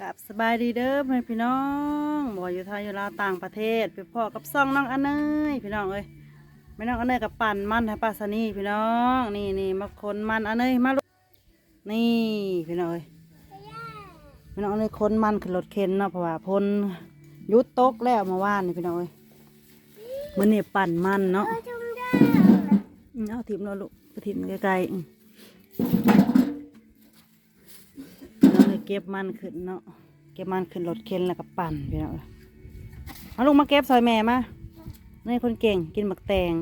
กับสบายดีเด้อแม่พี่น้องบ่ว่าอยู่ไทยอยู่ลาวต่างประเทศไปพ่อกับซ่องน้องอันเนยพี่น้องเอ้ยแม่น้องอันเนยกับปั่นมันให้ป้าสนีพี่น้อง นี่นี่มาคนมันอันเนยมาลูกนี่พี่น้องเอ้ยพี่น้องอันเนยคนมันขึ้นรถเข็นเนาะเพราะว่าพลหยุดตกแล้วเมื่อวานนี่พี่น้องเอ้ยมื้อนี้ปั่นมันเนาะอืมเอาถิ่มเราลูกไปถิ่มไกลๆอืม เราเลยเก็บมันขึ้นเนาะเก็บมันขึ้นรถเข็นแล้วก็ปั่นพี่น้องเอ้ยมาลุงมาเก็บซอยแม่มานี่คนเก่งกินบักแตง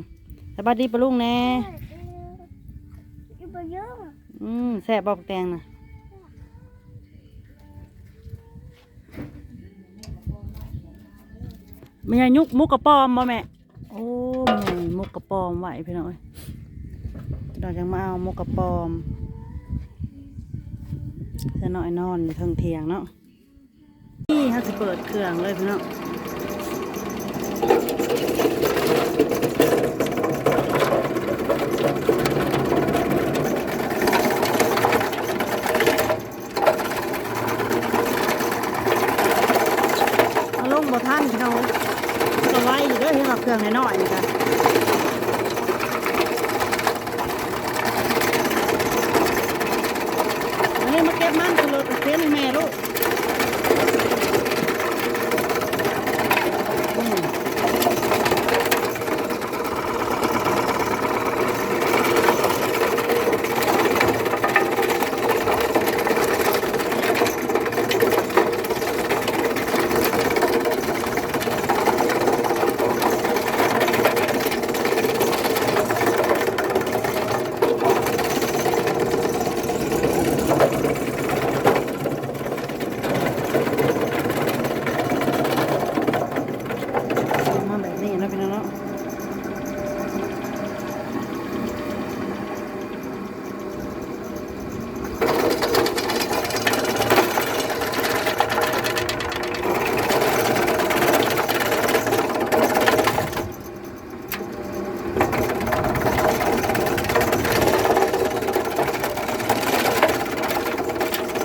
สบายดีปะลุงแน่อยู่บนยุ่งอืมแซ่บบ่บักแตงนะไม่ใช่ยุกมุกกระปอมบ่แม่ โอ้ไม่ใช่มุกกระปอมไหวพี่น้องเอ้ยเราจะมาเอามุกกระปอม เสื้อน้อยนอนเทิงเทียงเนาะนี่ฮะจะเปิดเครื่องเลยพี่น้องเอาลงบ่ท่านพี่น้องก็ไว้อยู่เด้วยที่เราเครื่องน้อยๆนี่กันอันนี้มาเก็บมันคือรถเข็นให้แม่ลูก อืมมาแบบนี้นะพี่น้องเนาะ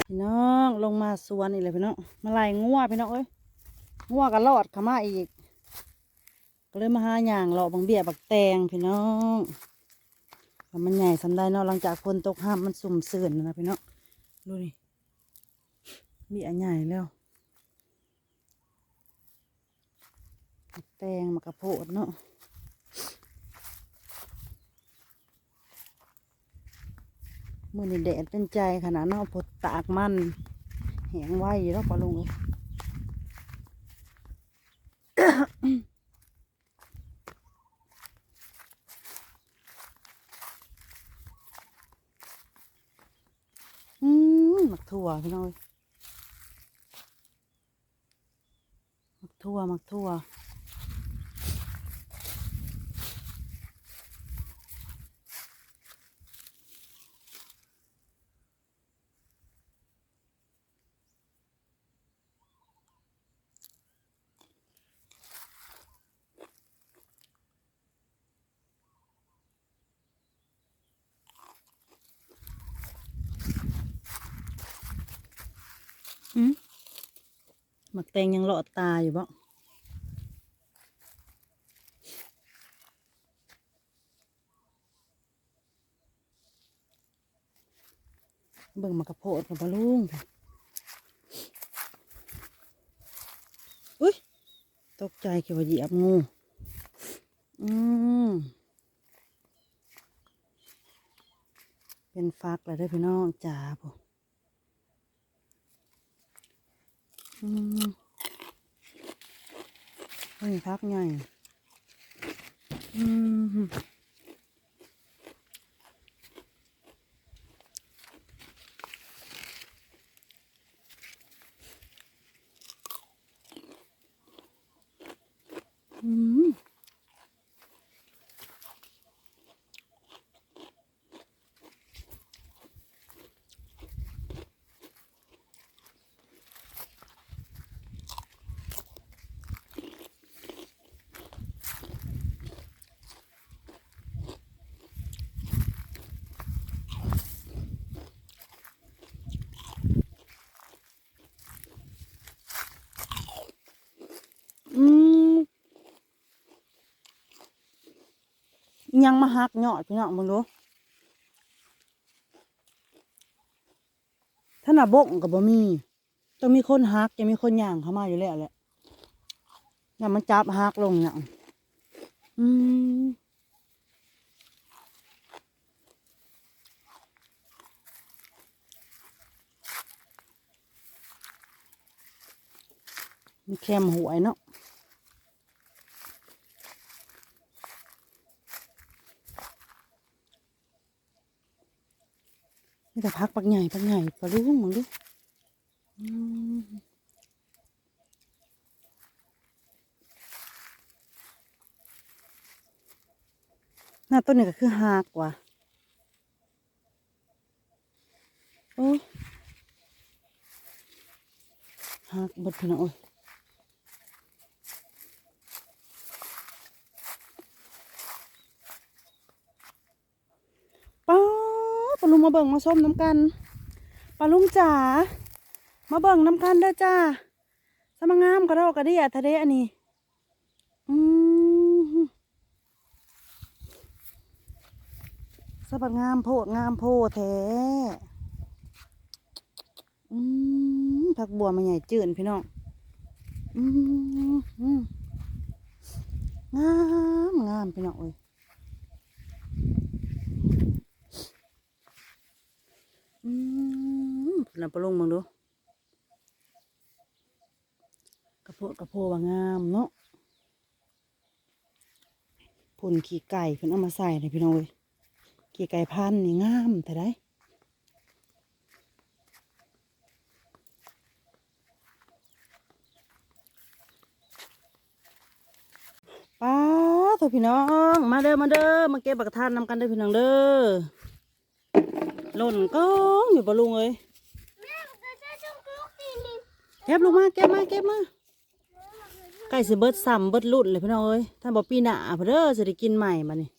พี่น้องลงมาส วนอีกเลยพี่น้องมาไล่งัวพี่น้องเอ้ยงัวก็รอดข้ามาอีก ก็เลยมาหาอย่างเลาะบางเบี้ยบักแตงพี่น้องมันใหญ่สำได้เนาะหลังจากฝนตกห้ามมันสุ่มเสื่อนนะพี่น้องดูนี่เบี้ยใหญ่แล้วแตงมะกระโพดเนาะมือนี่แดดเป็นใจขนาดเนาะพดตากมัน แหงไว้แล้วปะลุงเอ้ยอืมหมักถั่วพี่น้อยหมักถั่วหมักถั่ว หมักแตงยังเลาะตาอยู่บ่เบิ่งมากระโพดกับบะลุงอุ้ย ตกใจคิดว่าเหยียบงู อืมเป็นฟักแล้วด้อพี่น้องจ๋าผม อืม นี่พักใหญ่อืม ยังมาหักยอดพี่น้องมึงดูถ้าหน้าบกกับบ่มี ต้องมีคนหักจะมีคนย่างเข้ามาอยู่แล้วแหละอย่ามันจับหักลงเนี่ยอืมมีแคมหวยเนาะ นี่แต่พักปักใหญ่ปักใหญ่ปลาลูกมึงดิอืมหน้าต้นนี่ก็คือหากว่ะโอ้ยหากบดพี่น้องโอ้ยป้าปลาลุง มาเบิ่งมาส้มน้ำกันปลาลุงจ๋ามาเบิ่งน้ำกันเด้อจ้าสมงามกระดอกกระเดียทะเลอันนี้อืมสบักงามโพดงามโพแท้อืมผักบัวมันใหญ่จืดพี่น้องอืมอืมงามงามพี่น้องเอ้ย อืมน่ะปลาลงมึงดูกระโพกระโพว่างามเนาะผลขี้ไก่เพิ่นเอามาใส่เลยพี่น้องเว้ยขี้ไก่พันนี่งามแต่ได้ป้าเถอะพี่น้อง มาเด้อมาเด้อมาเก็บบักทานนำกันเด้อพี่น้องเด้อ ล่นก้องอยู่ปะลุงเอ้ยเก็บลงมาเก็บมาเก็บมาใกล้สิเบิดซ้ำเบิดรุ่นเลยพี่น้องเอ้ยท่านบอกปีหน้าเพนเด้อจะได้กินใหม่มานี่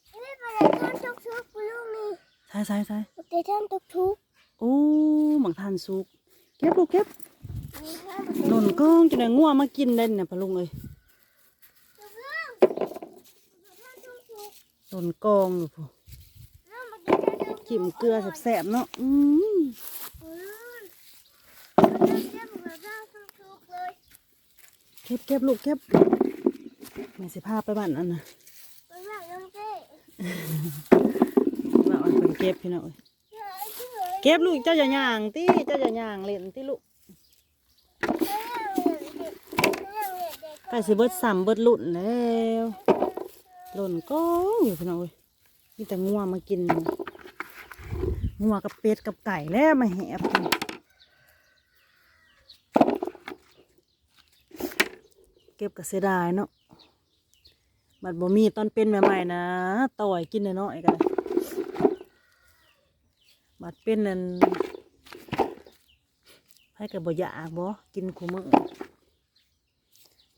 ใช่ใช่ใช่โอ้หมักทานสุกเก็บลูกเก็บหล่นก้องจะได้ง่วมากินเล่นเนี่ยปะลุงเอ้ยหล่นกองอยู่พู จิ้มเกลือแสบๆเนาะอืมเก็บเก็บลูกเก็บแม่สิพาไปบ้านอันน่ะว่าเอาเป็นเก็บพี่น้องเอ้ยเก็บลูกเจ้าอย่าย่างติเจ้าอย่าย่างเล่นติลูกใกล้สิเบิดซ้ำเบิดลุ่นแล้วหล่นก้องอยู่พี่น้องเอ้ยมีแต่งัวมากิน งัวกับเป็ดกับไก่แล้วมาแหบกินเก็บกับเสียดายเนาะบัดบ่มีตอนเป็นใหม่ๆนะต่อยกินน้อยๆกันบัดเป็นนั่นให้กับบ่อยากบ่กินคู่มื้อ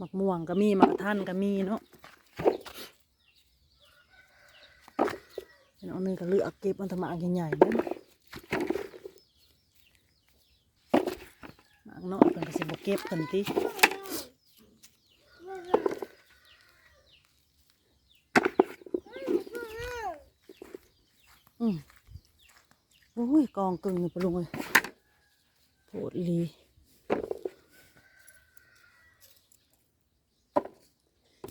มักม่วงก็มีมักท่านก็มีเนาะเอาหนึ่งก็เลือกเก็บมันทำมาอันใหญ่ๆเด้อ หมากเนาะเพิ่น ก็บ่เก็บเพิ่นติอืมโอ้ยกองกึ่งอยู่ปะลุงเอ้ยโพดอีหลี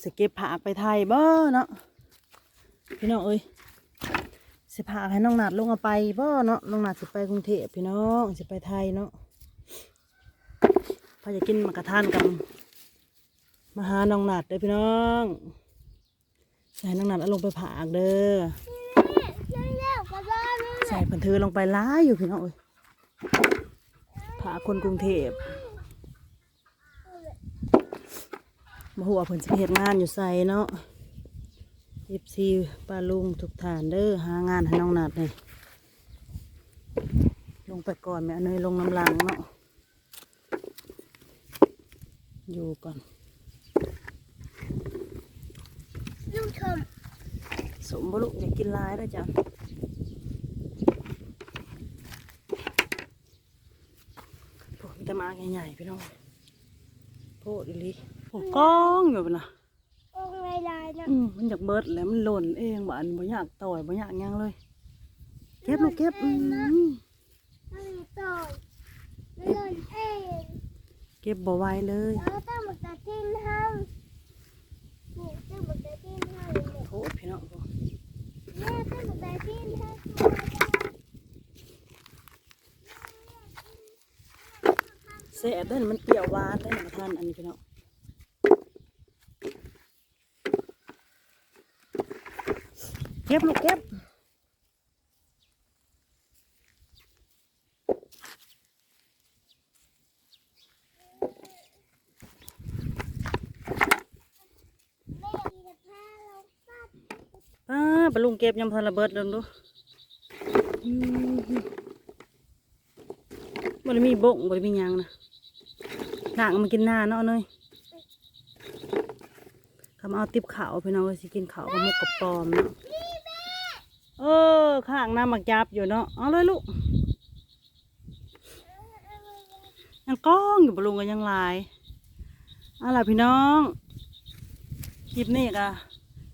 สเก็บผักไปไทยบ่เนาะพี่น้องเอ้ยสิพาให้น้องนัดลงเอาไปบ่เนาะน้องนัดสิไปกรุงเทพพี่น้องสิไปไทยเนาะ พอจะกินมากระทานกันมาหาน้องหนัดเด้อพี่น้องใส่น้องหนัดเอาลงไปผากเด้อใส่เพิ่นถือลงไปล้าอยู่พี่น้องเอ้ยผาคนกรุงเทพมาหัวาเพิ่นสิเฮ็ดงานอยู่ใส่เนาะเอฟซีป้าลุงทุกฐานเด้อหางานให้น้องหนัดเลยลงไปก่อนแม่เนยลงน้ำลังเนาะ อยู่ก่อนลูกชมสมบรุอยากกินหลายแล้วจ้ะโอ้มีแต่หมาใหญ่ๆพี่น้องโพดอีหลีโอ้กล้องอยู่ปะนะองไรลายนะอืมมันอยากเบิดแล้วมันหล่นเองบ่อันบ่อยากต่อยบ่อยากหยังเลย เก็บลูกเก็บอืมมันต่อยมันหล่นเอง เก็บบ่ไหวเลยแล้วต้องมาตัดทิ้งห้างนี่ต้องมาตัดทิ้งห้างเลยโทษพี่น้องบ่แม่ต้องมาตัดทิ้งห้างเสียเด้นมันเปรี้ยวหวานได้มาทานอันนี้พี่น้องเก็บลูกเก็บ แม่มีแต่ผ้าเราปัด ป้าปลุงเก็บยำทันระเบิดเดิงดูมบ่ได้มีบกบ่ได้มียังนะหนังมากินหน้าเนาะเนยคำเอาติบขาวพี่น้องก็สิกินขาวกับหมกกับปอมเนาะเออ ข้างหน้ามักยับอยู่เนาะเอาเลยลูกยังก้องอยู่ปลุงกันยังลายเอาล่ะพี่น้องคลิปนี้ก็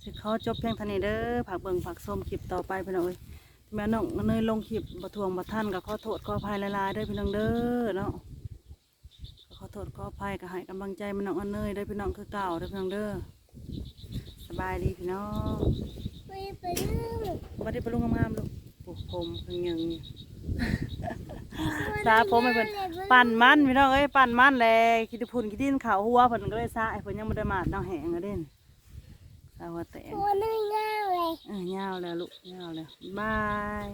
สิเขาจบเพียงเท่านี้เด้อผักเบิงผักส้มคลิปต่อไปพี่น้องเอ้ยแม่น้องเนยลงคลิปบ่ทวงบ่ทันก็ขอโทษขออภัยหลายๆเด้อพี่น้องเด้อเนาะก็ขอโทษขออภัยก็ให้กำลังใจแม่น้องเนยเด้อพี่น้องคือเก่าเด้อพี่น้องเด้อสบายดีพี่น้องไปไปเรื่องบ่ได้ไปลุงงามๆลูกปลูกผมเพิ่งยังสาผมให้เพิ่นปั่นมันพี่น้องเอ้ยปั่นมันแลคิดพุ่นคิดดินขาวหัวเพิ่นก็เลยซาให้เพิ่นยังบ่ได้มาดเนาแหงเอาเด่น สาหัวแตงตัวนึงง่ายเลยเออยาวแล้วลูกยาวแล้วบาย